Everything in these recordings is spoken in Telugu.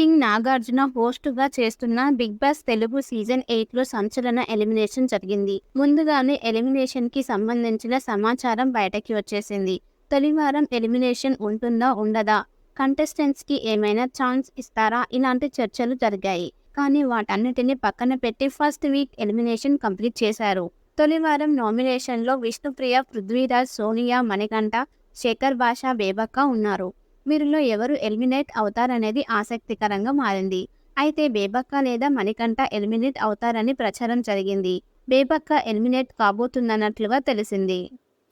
కింగ్ నాగార్జున హోస్టుగా చేస్తున్న బిగ్ బాస్ తెలుగు సీజన్ ఎయిట్లో సంచలన ఎలిమినేషన్ జరిగింది. ముందుగానే ఎలిమినేషన్కి సంబంధించిన సమాచారం బయటకి వచ్చేసింది. తొలివారం ఎలిమినేషన్ ఉంటుందా ఉండదా? కంటెస్టెంట్స్కి ఏమైనా ఛాన్స్ ఇస్తారా? ఇలాంటి చర్చలు జరిగాయి. కానీ వాటన్నిటిని పక్కన పెట్టి ఫస్ట్ వీక్ ఎలిమినేషన్ కంప్లీట్ చేశారు. తొలివారం నామినేషన్లో నామినేషన్లో విష్ణుప్రియ పృథ్వీరాజ్ సోనియా మణికంఠ శేఖర్ బాషా బేబక్క ఉన్నారు. వీరిలో ఎవరు ఎలిమినేట్ అవుతారనేది ఆసక్తికరంగా మారింది. అయితే బేబక్క లేదా మణికంఠ ఎలిమినేట్ అవుతారని ప్రచారం జరిగింది. బేబక్క ఎలిమినేట్ కాబోతుందన్నట్లుగా తెలిసింది.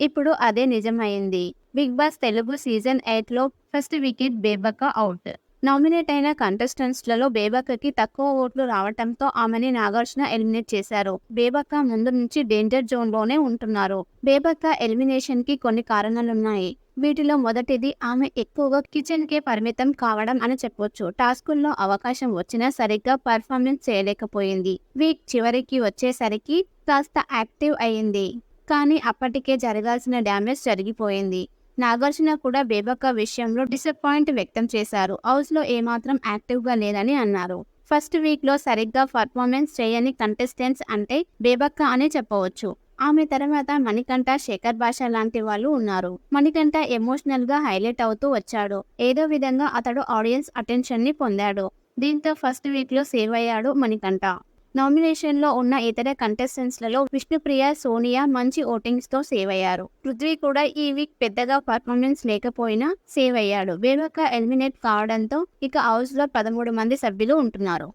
ఇప్పుడు అదే నిజమైంది. బిగ్ బాస్ తెలుగు సీజన్ ఎయిట్లో first wicket Bebakka out. Nominate అయిన కంటెస్టెంట్స్లలో బేబక్కకి తక్కువ ఓట్లు రావటంతో ఆమెని నాగార్జున ఎలిమినేట్ చేశారు. బేబక్క ముందు నుంచి డేంజర్ జోన్లోనే ఉంటున్నారు. బేబక్క ఎలిమినేషన్కి కొన్ని కారణాలున్నాయి. వీటిలో మొదటిది ఆమె ఎక్కువగా కిచెన్కే పరిమితం కావడం అని చెప్పొచ్చు. టాస్కుల్లో అవకాశం వచ్చినా సరిగ్గా పర్ఫార్మెన్స్ చేయలేకపోయింది. వీక్ చివరికి వచ్చేసరికి కాస్త యాక్టివ్ అయింది కానీ అప్పటికే జరగాల్సిన డ్యామేజ్ జరిగిపోయింది. నాగార్జున కూడా బేబక్క విషయంలో డిసప్పాయింట్ వ్యక్తం చేశారు. హౌస్లో ఏమాత్రం యాక్టివ్గా లేదని అన్నారు. ఫస్ట్ వీక్లో సరిగ్గా పర్ఫార్మెన్స్ చేయని కంటెస్టెంట్స్ అంటే బేబక్క అని చెప్పవచ్చు. ఆమె తర్వాత మణికంఠ శేఖర్ భాష లాంటి వాళ్ళు ఉన్నారు. మణికంఠ ఎమోషనల్గా హైలైట్ అవుతూ వచ్చాడు. ఏదో విధంగా అతడు ఆడియన్స్ అటెన్షన్ని పొందాడు. దీంతో ఫస్ట్ వీక్లో సేవ్ అయ్యాడు మణికంఠ. నామినేషన్లో ఉన్న ఇతర కంటెస్టెంట్స్లలో విష్ణుప్రియ సోనియా మంచి ఓటింగ్స్తో సేవ్ అయ్యారు. పృథ్వీ కూడా ఈ వీక్ పెద్దగా పర్ఫార్మెన్స్ లేకపోయినా సేవ్ అయ్యాడు. వేరొక ఎలిమినేట్ కావడంతో ఇక హౌస్లో పదమూడు మంది సభ్యులు ఉంటున్నారు.